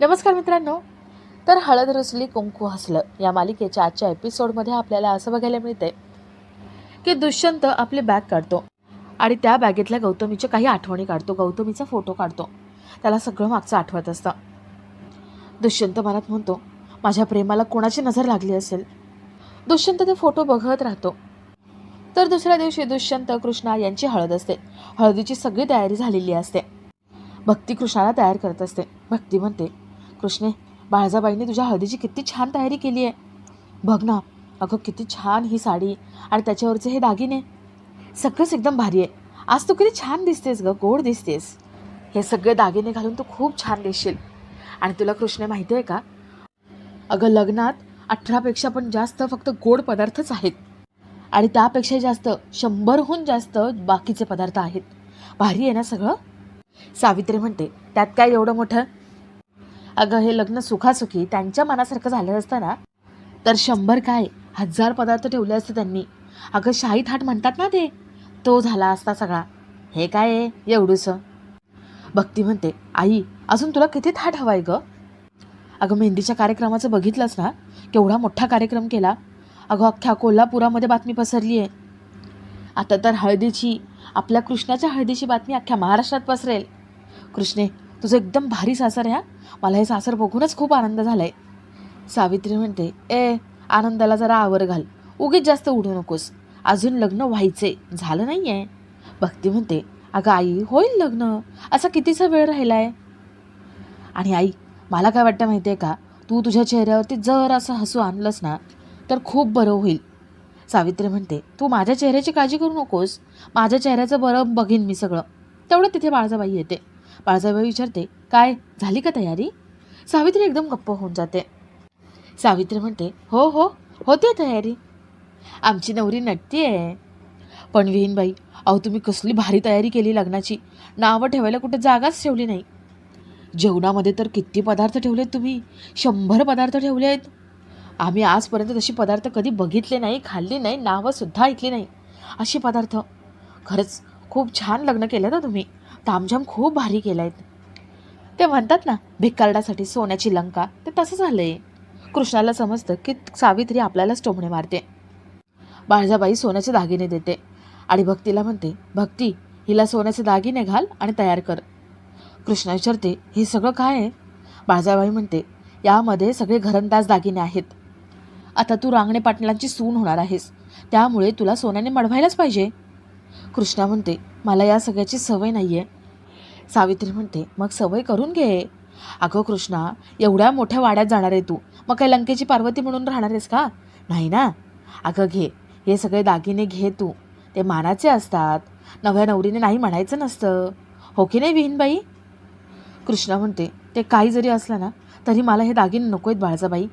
नमस्कार मित्रांनो. तर हळद रुसली कुंकू हसलं या मालिकेच्या आजच्या एपिसोडमध्ये आपल्याला असं बघायला मिळतंय की दुष्यंत आपली बॅग काढतो आणि त्या बॅगेतल्या गौतमीच्या काही आठवणी काढतो गौतमीचा फोटो काढतो. त्याला सगळं मागचं आठवत असतं. दुष्यंत मनात म्हणतो माझ्या प्रेमाला कोणाची नजर लागली असेल? दुष्यंत ते फोटो बघत राहतो. तर दुसऱ्या दिवशी दुष्यंत कृष्णा यांची हळद असते. हळदीची सगळी तयारी झालेली असते. भक्ती कृष्णाला तयार करत असते. भक्ती म्हणते कृष्णे बाळजाबाईने तुझ्या हळदीची किती छान तयारी केली आहे. बघ ना अगं किती छान ही साडी आणि त्याच्यावरचे हे दागिने. सगळंच एकदम भारी आहे. आज तू किती छान दिसतेस गं गोड दिसतेस. हे सगळे दागिने घालून तू खूप छान दिसशील. आणि तुला कृष्णे माहिती आहे का? अगं लग्नात अठरापेक्षा पण जास्त फक्त गोड पदार्थच आहेत. आणि त्यापेक्षा जास्त शंभरहून जास्त बाकीचे पदार्थ आहेत. भारी आहे ना सगळं? सावित्री म्हणते त्यात काय एवढं मोठं अगं हे लग्न सुखासुखी त्यांच्या मनासारखं झालं असतं ना तर शंभर काय हजार पदार्थ ठेवले असते त्यांनी. अगं शाही थाट म्हणतात ना ते तो झाला असता सगळा. हे काय आहे एवढूसं? भक्ती म्हणते आई अजून तुला किती थाट हवाय ग? अगं मेहंदीच्या कार्यक्रमाचं बघितलंस ना? केवढा मोठा कार्यक्रम केला. अगं अख्ख्या कोल्हापुरामध्ये बातमी पसरली आहे. आता तर हळदीची आपल्या कृष्णाच्या हळदीची बातमी अख्ख्या महाराष्ट्रात पसरेल. कृष्णे तुझं एकदम भारी सासर आहे मला हे सासर बघूनच खूप आनंद झाला आहे सावित्री म्हणते ए आनंदाला जरा आवर घाल. उगीच जास्त उडू नकोस. अजून लग्न व्हायचे झालं नाही आहे भक्ती म्हणते अगं आई होईल लग्न. असा कितीचा वेळ राहिला आहे आणि आई मला काय वाटतं माहिती आहे का? तू तुझ्या चेहऱ्यावरती जर असं हसू आणलंस ना तर खूप बरं होईल. सावित्री म्हणते तू माझ्या चेहऱ्याची काळजी करू नकोस. माझ्या चेहऱ्याचं बरं बघीन मी सगळं. तेवढं तिथे बाळजाबाई येते. बाळजाबाई विचारते काय झाली का तयारी? सावित्री एकदम गप्प होऊन जाते. सावित्री म्हणते हो हो होते तयारी. आमची नवरी नटती आहे पण विहीनबाई अहो तुम्ही कसली भारी तयारी केली लग्नाची. नावं ठेवायला कुठे जागाच ठेवली नाही. जेवणामध्ये तर किती पदार्थ ठेवलेत तुम्ही? शंभर पदार्थ ठेवले आहेत आम्ही आजपर्यंत तशी पदार्थ कधी बघितले नाही खाल्ली नाही नावंसुद्धा ऐकली नाही. असे पदार्थ? खरंच खूप छान लग्न केलं ना तुम्ही. तामझाम खूप भारी केलं आहेत ते म्हणतात ना भिक्कारडासाठी सोन्याची लंका ते तसं झालं आहे कृष्णाला समजतं की सावित्री आपल्यालाच टोमणे मारते. बाळजाबाई सोन्याचे दागिने देते आणि भक्तीला म्हणते भक्ती हिला सोन्याचे दागिने घाल आणि तयार कर. कृष्णा विचारते हे सगळं काय आहे? बाळजाबाई म्हणते यामध्ये सगळे घरंदाज दागिने आहेत. आता तू रांगणे पाटलांची सून होणार आहेस. त्यामुळे तुला सोन्याने मडवायलाच पाहिजे. कृष्णा म्हणते मला या सगळ्याची सवय नाही आहे सावित्री म्हणते मग सवय करून घे. अगं कृष्णा एवढ्या मोठ्या वाड्यात जाणार आहे तू. मग काय लंकेची पार्वती म्हणून राहणार आहेस का? नाही ना. अगं घे हे सगळे दागिने घे तू. ते मानाचे असतात. नव्या नवरीने नाही म्हणायचं नसतं. हो की नाही विहीनबाई? कृष्णा म्हणते ते काही जरी असलं ना तरी मला हे दागिने नको आहेत बाळजाबाई.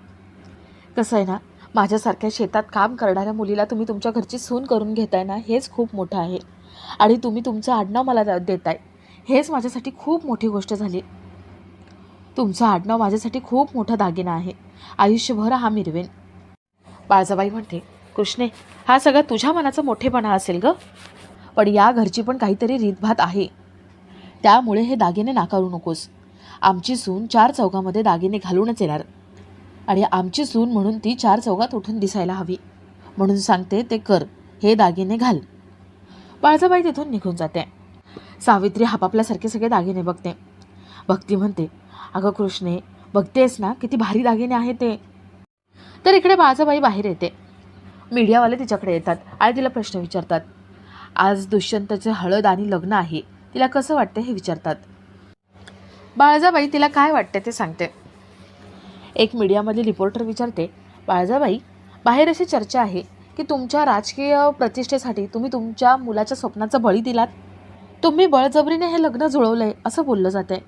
कसं आहे ना माझ्यासारख्या शेतात काम करणाऱ्या मुलीला तुम्ही तुमच्या घरची सून करून घेताय ना हेच खूप मोठं आहे. आणि तुम्ही तुमचं आडनाव मला द- देताय. हेच माझ्यासाठी खूप मोठी गोष्ट झाली. तुमचं आडनाव माझ्यासाठी खूप मोठा दागिना आहे. आयुष्यभर हा मिरवेन. बाळजाबाई म्हणते कृष्णे हा सगळा तुझ्या मनाचा मोठेपणा असेल ग. पण या घरची पण काहीतरी रीतभात आहे. त्यामुळे हे दागिने नाकारू नकोस. आमची सून चार चौकामध्ये दागिने घालूनच येणार. आणि आमची सून म्हणून ती चार चौकात उठून दिसायला हवी. म्हणून सांगते ते कर हे दागिने घाल. बाळजाबाई तिथून निघून जाते. सावित्री हापापल्यासारखे सगळे दागिने बघते. भक्ती म्हणते अगं कृष्णे बघतेस ना किती भारी दागिने आहेत ते. तर इकडे बाळजाबाई बाहेर येते. मीडियावाले तिच्याकडे येतात आणि तिला प्रश्न विचारतात. आज दुष्यंतचे हळद आणि लग्न आहे तिला कसं वाटते हे विचारतात. बाळजाबाई तिला काय वाटते ते सांगते. एक मीडियामधली रिपोर्टर विचारते बाळजाबाई बाहेर अशी चर्चा आहे की तुमच्या राजकीय प्रतिष्ठेसाठी तुम्ही तुमच्या मुलाच्या स्वप्नाचा बळी दिलात? तुम्ही बळजबरीने हे लग्न जुळवलं आहे असं बोललं जाते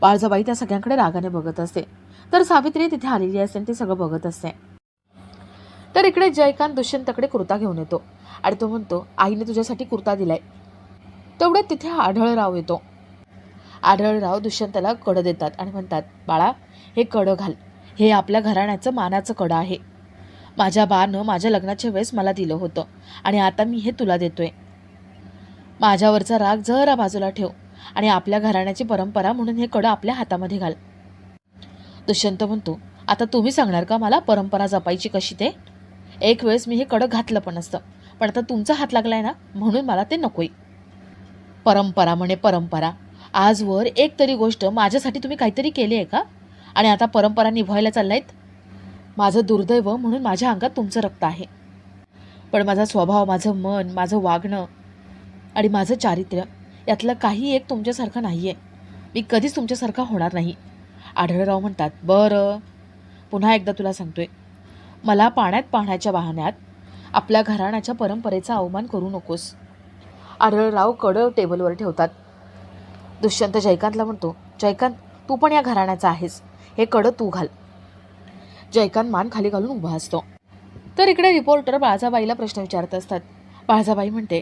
बाळजाबाई त्या सगळ्यांकडे रागाने बघत असते. तर सावित्री तिथे आलेली असते आणि ते सगळं बघत असते. तर इकडे जयकांत दुष्यंतकडे कुर्ता घेऊन येतो आणि तो म्हणतो आईने तुझ्यासाठी कुर्ता दिलाय. तेवढ्यात तिथे आढळराव येतो. आढळराव दुष्यंतला कडं देतात आणि म्हणतात बाळा हे कडं घाल. हे आपल्या घराण्याचं मानाचं कडं आहे. माझ्या बानं माझ्या लग्नाच्या वेळेस मला दिलं होतं आणि आता मी हे तुला देतोय. माझ्यावरचा राग जरा बाजूला ठेव आणि आपल्या घराण्याची परंपरा म्हणून हे कडं आपल्या हातामध्ये घाल. दुष्यंत म्हणतो आता तुम्ही सांगणार का मला परंपरा जपायची कशी ते? एक वेळेस मी हे कडं घातलं पण असतं पण आता तुमचा हात लागलाय ना म्हणून मला ते नकोय. परंपरा म्हणे परंपरा. आजवर एक तरी गोष्ट माझ्यासाठी तुम्ही काहीतरी केली आहे का? आणि आता परंपरा निभवायला चाललायत? माझं दुर्दैव म्हणून माझ्या अंगात तुमचं रक्त आहे. पण माझा स्वभाव माझं मन माझं वागणं आणि माझं चारित्र्य यातलं काही एक तुमच्यासारखं नाही आहे मी कधीच तुमच्यासारखा होणार नाही. आढळराव म्हणतात बरं पुन्हा एकदा तुला सांगतोय. मला पाण्यात पाहण्याच्या वाहण्यात आपल्या घराण्याच्या परंपरेचा अवमान करू नकोस. आढळराव कडं टेबलवर ठेवतात. दुष्यंत जयकांतला म्हणतो जयकांत तू पण या घराण्याचा आहेस. हे कडं तू घाल. जयकांत मान खाली घालून उभा असतो. तर इकडे रिपोर्टर बाळाजाबाईला प्रश्न विचारत असतात. बाळाजाबाई म्हणते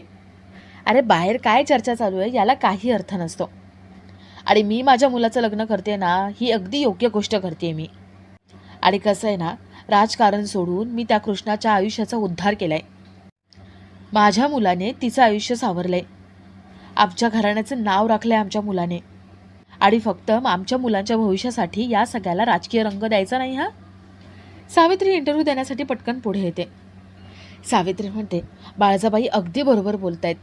अरे बाहेर काय चर्चा चालू आहे? याला काही अर्थ नसतो. आणि मी माझ्या मुलाचं लग्न करते ना ही अगदी योग्य गोष्ट करते मी. आणि कसं आहे ना राजकारण सोडून मी त्या कृष्णाच्या आयुष्याचा उद्धार केलाय. माझ्या मुलाने तिचं आयुष्य सावरलंय. आमच्या घराण्याचं नाव राखलंय आमच्या मुलाने. आणि फक्त आमच्या मुलांच्या भविष्यासाठी या सगळ्याला राजकीय रंग द्यायचा नाही हा? सावित्री इंटरव्ह्यू देण्यासाठी पटकन पुढे येते. सावित्री म्हणते बाळजाबाई अगदी बरोबर बोलतायत.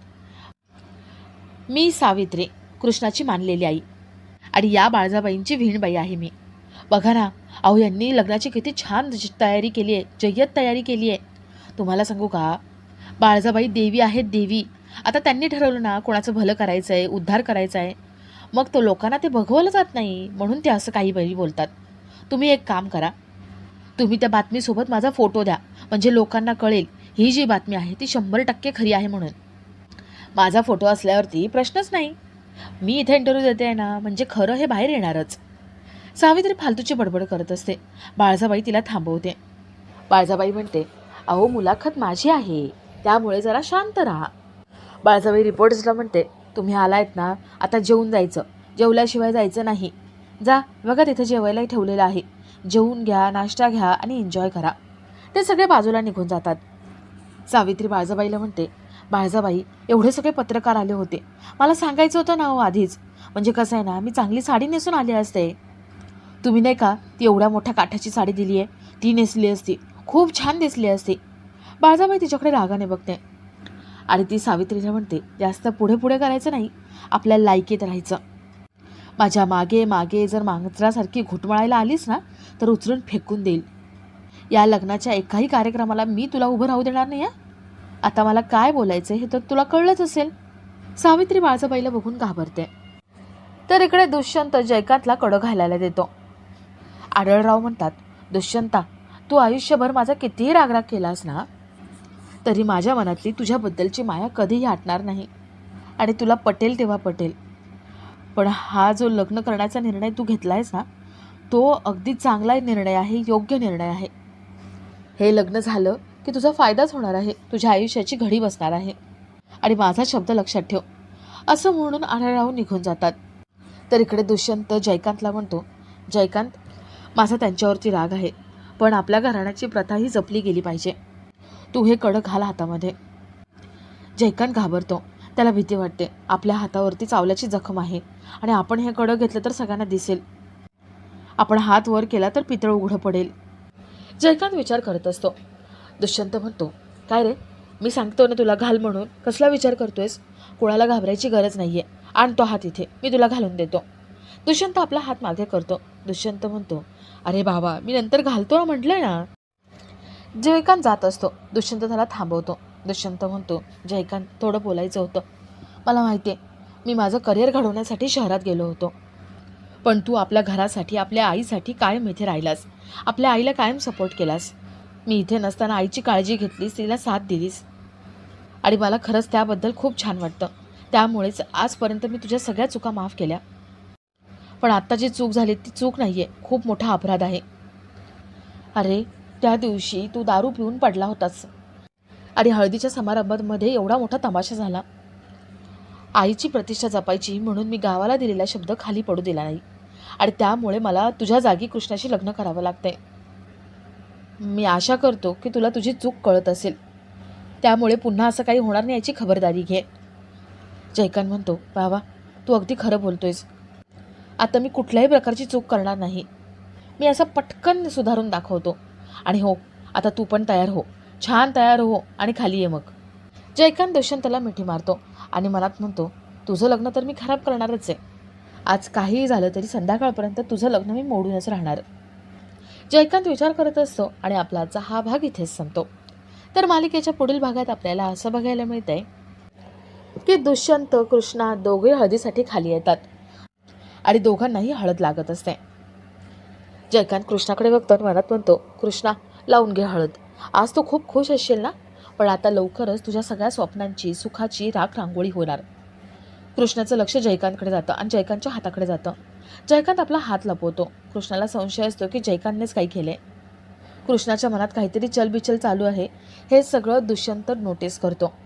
मी सावित्री कृष्णाची मानलेली आई. आणि या बाळजाबाईंची विहीणबाई आहे मी. बघा ना अहो यांनी लग्नाची किती छान तयारी केली आहे जय्यत तयारी केली आहे. तुम्हाला सांगू का? बाळजाबाई देवी आहेत देवी. आता त्यांनी ठरवलं ना कोणाचं भलं करायचं आहे उद्धार करायचा आहे मग तो लोकांना ते बघवलं जात नाही म्हणून ते असं काही बरी बोलतात. तुम्ही एक काम करा. तुम्ही त्या बातमीसोबत माझा फोटो द्या. म्हणजे लोकांना कळेल ही जी बातमी आहे ती शंभर टक्के खरी आहे म्हणून. माझा फोटो असल्यावरती प्रश्नच नाही. मी इथे इंटरव्ह्यू देते आहे ना म्हणजे खरं हे बाहेर येणारच. सावित्री फालतूची बडबड करत असते. बाळजाबाई तिला थांबवते. बाळजाबाई म्हणते अहो मुलाखत माझी आहे. त्यामुळे जरा शांत राहा. बाळजाबाई रिपोर्टर्सला म्हणते तुम्ही आलायत ना आता जेवून जायचं. जेवल्याशिवाय जायचं नाही. जा बघा तिथं जेवायलाही ठेवलेलं आहे. जेवून घ्या नाश्ता घ्या आणि एन्जॉय करा. ते सगळे बाजूला निघून जातात. सावित्री बाळजाबाईला म्हणते बाळजाबाई एवढे सगळे पत्रकार आले होते. मला सांगायचं होतं ना हो आधीच. म्हणजे कसं आहे ना मी चांगली साडी नेसून आली असते. तुम्ही नाही का ती एवढ्या मोठ्या काठाची साडी दिली आहे ती नेसली असती. खूप छान दिसली असती. बाळजाबाई तिच्याकडे रागाने बघते. आणि ती सावित्रीला म्हणते जास्त पुढे पुढे करायचं नाही आपल्या लायकीत राहायचं. माझ्या मागे मागे जर मांजरासारखी घुटमळायला आलीस ना तर उचलून फेकून देईल. या लग्नाच्या एकाही कार्यक्रमाला मी तुला उभं राहू देणार नाही आता मला काय बोलायचं हे तर तुला कळलंच असेल. सावित्री बाळजाबाईला बघून घाबरते. तर इकडे दुष्यंत जयकांतला कडं घालायला देतो. आढळराव म्हणतात दुष्यंता तू आयुष्यभर माझा कितीही रागराग केलास ना तरी माझ्या मनातली तुझ्याबद्दलची माया कधीही हटणार नाही. आणि तुला पटेल तेव्हा पटेल. पण हा जो लग्न करण्याचा निर्णय तू घेतला आहेस ना तो अगदी चांगला निर्णय आहे योग्य निर्णय आहे. हे लग्न झालं की तुझा फायदाच होणार आहे. तुझ्या आयुष्याची घडी बसणार आहे. आणि माझा शब्द लक्षात ठेव. असं म्हणून आढळराव निघून जातात. तर इकडे दुष्यंत जयकांतला म्हणतो जयकांत माझा त्यांच्यावरती राग आहे पण आपल्या घराण्याची प्रथा ही जपली गेली पाहिजे. तू हे कडं घाल हातामध्ये. जयकांत घाबरतो. त्याला भीती वाटते. आपल्या हातावरती चावल्याची जखम आहे. आणि आपण हे कडं घेतलं तर सगळ्यांना दिसेल. आपण हात वर केला तर पितळ उघडं पडेल. जयकांत विचार करत असतो. दुष्यंत म्हणतो काय रे? मी सांगतो ना तुला घाल म्हणून. कसला विचार करतोयस? कोणाला घाबरायची गरज नाही आहे आणतो हात इथे. मी तुला घालून देतो. दुष्यंत आपला हात मागे करतो. दुष्यंत म्हणतो अरे बाबा मी नंतर घालतो ना म्हटलंय ना. जयकांत जात असतो. दुष्यंत त्याला थांबवतो. दुष्यंत म्हणतो जयकांत थोडं बोलायचं होतं. मला माहिती आहे मी माझं करिअर घडवण्यासाठी शहरात गेलो होतो. पण तू आपल्या घरासाठी आपल्या आईसाठी कायम इथे राहिलास. आपल्या आईला कायम सपोर्ट केलास. मी इथे नसताना आईची काळजी घेतलीस तिला साथ दिलीस. आणि मला खरंच त्याबद्दल खूप छान वाटतं. त्यामुळेच आजपर्यंत मी तुझ्या सगळ्या चुका माफ केल्या. पण आत्ता जी चूक झाली ती चूक नाही आहे खूप मोठा अपराध आहे. अरे त्या दिवशी तू दारू पिऊन पडला होतास. आणि हळदीच्या समारंभामध्ये एवढा मोठा तमाशा झाला. आईची प्रतिष्ठा जपायची म्हणून मी गावाला दिलेला शब्द खाली पडू दिला नाही. आणि त्यामुळे मला तुझ्या जागी कृष्णाशी लग्न करावं लागतंय. मी आशा करतो की तुला तुझी चूक कळत असेल. त्यामुळे पुन्हा असं काही होणार नाही याची खबरदारी घे. जयकांत म्हणतो बाबा तू अगदी खरं बोलतोयस. आता मी कुठल्याही प्रकारची चूक करणार नाही. मी असं पटकन सुधारून दाखवतो. आणि हो आता तू पण तयार हो. छान तयार हो आणि खाली ये मग. जयकांत दुष्यंतला मिठी मारतो आणि मनात म्हणतो तुझं लग्न तर मी खराब करणारच आहे. आज काहीही झालं तरी संध्याकाळपर्यंत तुझं लग्न मी मोडूनच राहणार. जयकांत विचार करत असतो आणि आपला आजचा हा भाग इथेच संपतो. तर मालिकेच्या पुढील भागात आपल्याला असं बघायला मिळतंय की दुष्यंत कृष्णा दोघे हळदीसाठी खाली येतात आणि दोघांनाही हळद लागत असते. जयकांत कृष्णाकडे बघतो आणि मनात म्हणतो कृष्णा लावून घे हळद. आज तू खूप खुश असशील ना? पण आता लवकरच तुझ्या सगळ्या स्वप्नांची सुखाची राख रांगोळी होणार. कृष्णाचं लक्ष जयकांतकडे जातं आणि जयकांतच्या हाताकडे जातं. जयकांत आपला हात लपवतो. कृष्णाला संशय असतो की जयकांतनेच काही केले कृष्णाच्या मनात काहीतरी चलबिचल चालू आहे. हे सगळं दुष्यंत नोटीस करतो.